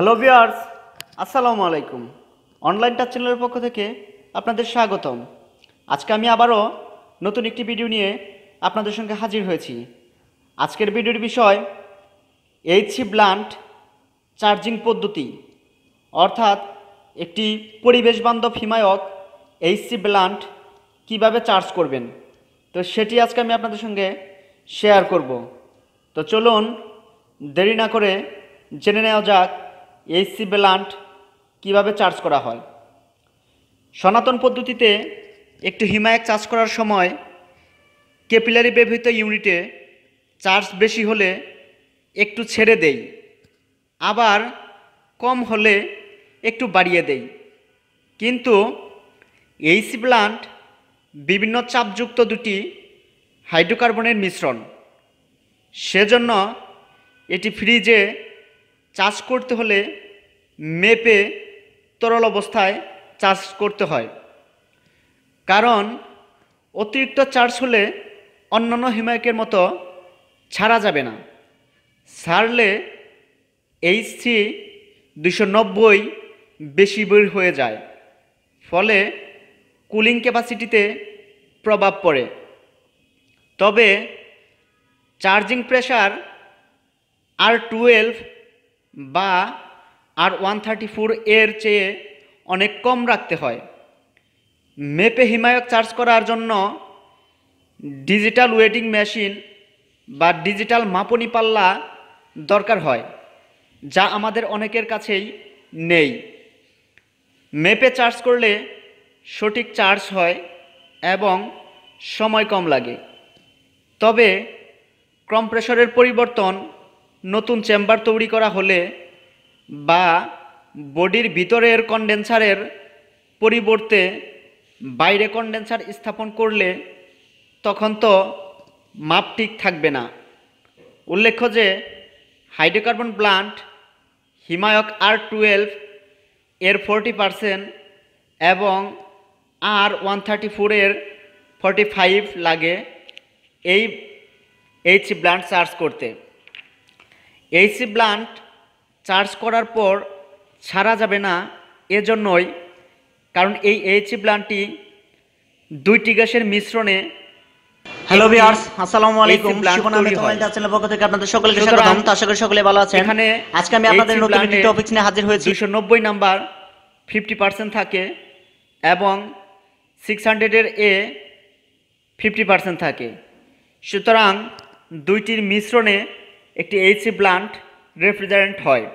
Hello viewers আসসালামু আলাইকুম online touch চ্যানেলের পক্ষ থেকে আপনাদের স্বাগতম। আজকে আমি আবারও নতুন একটি ভিডিও নিয়ে আপনাদের সঙ্গে হাজির হয়েছি। আজকের ভিডিওর বিষয় এইচসি ব্লান্ট চার্জিং পদ্ধতি, অর্থাৎ একটি পরিবেশ বান্ধব হিমায়ক এইচসি ব্লান্ট কীভাবে চার্জ করবেন। তো সেটি আজকে আমি আপনাদের সঙ্গে শেয়ার করব। তো চলুন দেরি না করে জেনে নেওয়া যাক এইচসি ব্লান্ট কীভাবে চার্জ করা হয়? সনাতন পদ্ধতিতে একটু হিমায়ক চার্জ করার সময় ক্যাপিলারি ব্যবহৃত ইউনিটে চার্জ বেশি হলে একটু ছেড়ে দেই, আবার কম হলে একটু বাড়িয়ে দেই। কিন্তু এইচসি প্লান্ট বিভিন্ন চাপযুক্ত দুটি হাইড্রোকার্বনের মিশ্রণ, সেজন্য এটি ফ্রিজে চার্জ করতে হলে মেপে তরল অবস্থায় চাষ করতে হয়। কারণ অতিরিক্ত চার্জ হলে অন্যান্য হিমায়কের মতো ছাড়া যাবে না। ছাড়লে এইচ সি দুশো নব্বই বেশি বের হয়ে যায়। ফলে কুলিং ক্যাপাসিটিতে প্রভাব পড়ে। তবে চার্জিং প্রেশার আর টুয়েলভ বা আর ওয়ান থার্টি ফোর এর চেয়ে অনেক কম রাখতে হয়। মেপে হিমায়ক চার্জ করার জন্য ডিজিটাল ওয়েটিং মেশিন বা ডিজিটাল মাপনি পাল্লা দরকার হয়, যা আমাদের অনেকের কাছেই নেই। মেপে চার্জ করলে সঠিক চার্জ হয় এবং সময় কম লাগে। তবে কম্প্রেসরের পরিবর্তন নতুন চেম্বার তৈরি করা হলে বা বডির ভিতরের কন্ডেন্সারের পরিবর্তে বাইরে কন্ডেন্সার স্থাপন করলে তখন তো মাপ ঠিক থাকবে না। উল্লেখ্য যে হাইড্রোকার্বন প্লান্ট হিমায়ক আর টুয়েলভ এর ফোরটি পারসেন্ট এবং আর ওয়ান থার্টি ফোরের ফর্টি ফাইভ লাগে এই এইচ ব্লান্ট চার্জ করতে। এইচসি ব্লান্ট চার্জ করার পর ছাড়া যাবে না এজন্যই কারণ এই এইচসি ব্লান্টটি দুইটি গ্যাসের মিশ্রণে হ্যালো ভিউয়ার্স আসসালামু আলাইকুম। শিবন আহমেদ তৈরি চ্যানেলের পক্ষ থেকে আপনাদের সকলকে স্বাগতম। আশা করি সকলে ভালো আছেন। এখানে আজকে আমি আপনাদের নতুন একটি টপিক নিয়ে হাজির হয়েছি। দুশো নব্বই নাম্বার ফিফটি পার্সেন্ট থাকে এবং সিক্স হান্ড্রেডের এ ফিফটি পার্সেন্ট থাকে। সুতরাং দুইটির মিশ্রণে একটি এইচসি প্লান্ট রেফ্রিজারেন্ট হয়।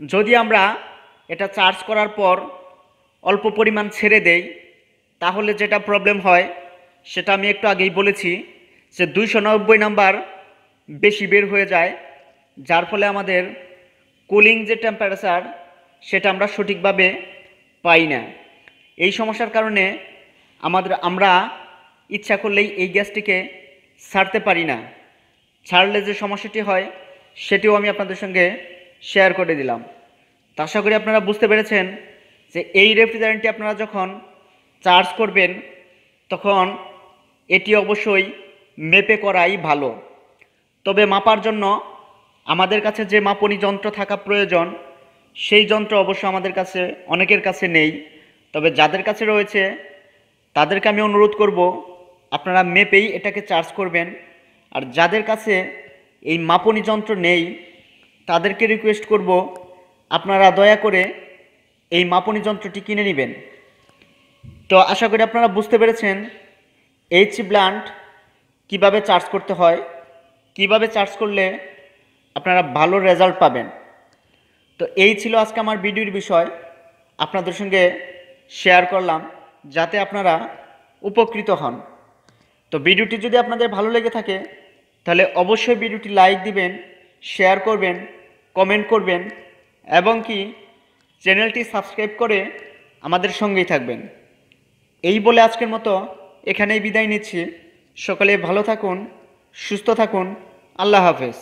যদি আমরা এটা চার্জ করার পর অল্প পরিমাণ ছেড়ে দেই, তাহলে যেটা প্রবলেম হয়, সেটা আমি একটু আগেই বলেছি যে দুইশো নব্বই নাম্বার বেশি বের হয়ে যায়, যার ফলে আমাদের কুলিং যে টেম্পারেচার সেটা আমরা সঠিকভাবে পাই না। এই সমস্যার কারণে আমাদের, আমরা ইচ্ছা করলেই এই গ্যাসটিকে ছাড়তে পারি না। ছাড়লে যে সমস্যাটি হয়, সেটিও আমি আপনাদের সঙ্গে শেয়ার করে দিলাম। তা আশা করি আপনারা বুঝতে পেরেছেন যে এই রেফ্রিজারেন্টটি আপনারা যখন চার্জ করবেন, তখন এটি অবশ্যই মেপে করাই ভালো। তবে মাপার জন্য আমাদের কাছে যে মাপনি যন্ত্র থাকা প্রয়োজন, সেই যন্ত্র অবশ্য আমাদের কাছে, অনেকের কাছে নেই। তবে যাদের কাছে রয়েছে, তাদেরকে আমি অনুরোধ করব, আপনারা মেপেই এটাকে চার্জ করবেন। আর যাদের কাছে এই মাপনি যন্ত্র নেই, তাদেরকে রিকোয়েস্ট করব, আপনারা দয়া করে এই মাপনি যন্ত্রটি কিনে নেবেন। তো আশা করি আপনারা বুঝতে পেরেছেন এইচ ব্লান্ট কীভাবে চার্জ করতে হয়, কীভাবে চার্জ করলে আপনারা ভালো রেজাল্ট পাবেন। তো এই ছিল আজকে আমার ভিডিওর বিষয়, আপনাদের সঙ্গে শেয়ার করলাম, যাতে আপনারা উপকৃত হন। তো ভিডিওটি যদি আপনাদের ভালো লেগে থাকে তাহলে অবশ্যই ভিডিওটি লাইক দিবেন, শেয়ার করবেন, কমেন্ট করবেন, এবং কি চ্যানেলটি সাবস্ক্রাইব করে আমাদের সঙ্গেই থাকবেন। এই বলে আজকের মতো এখানেই বিদায় নিচ্ছি। সকলে ভালো থাকুন, সুস্থ থাকুন। আল্লাহ হাফেজ।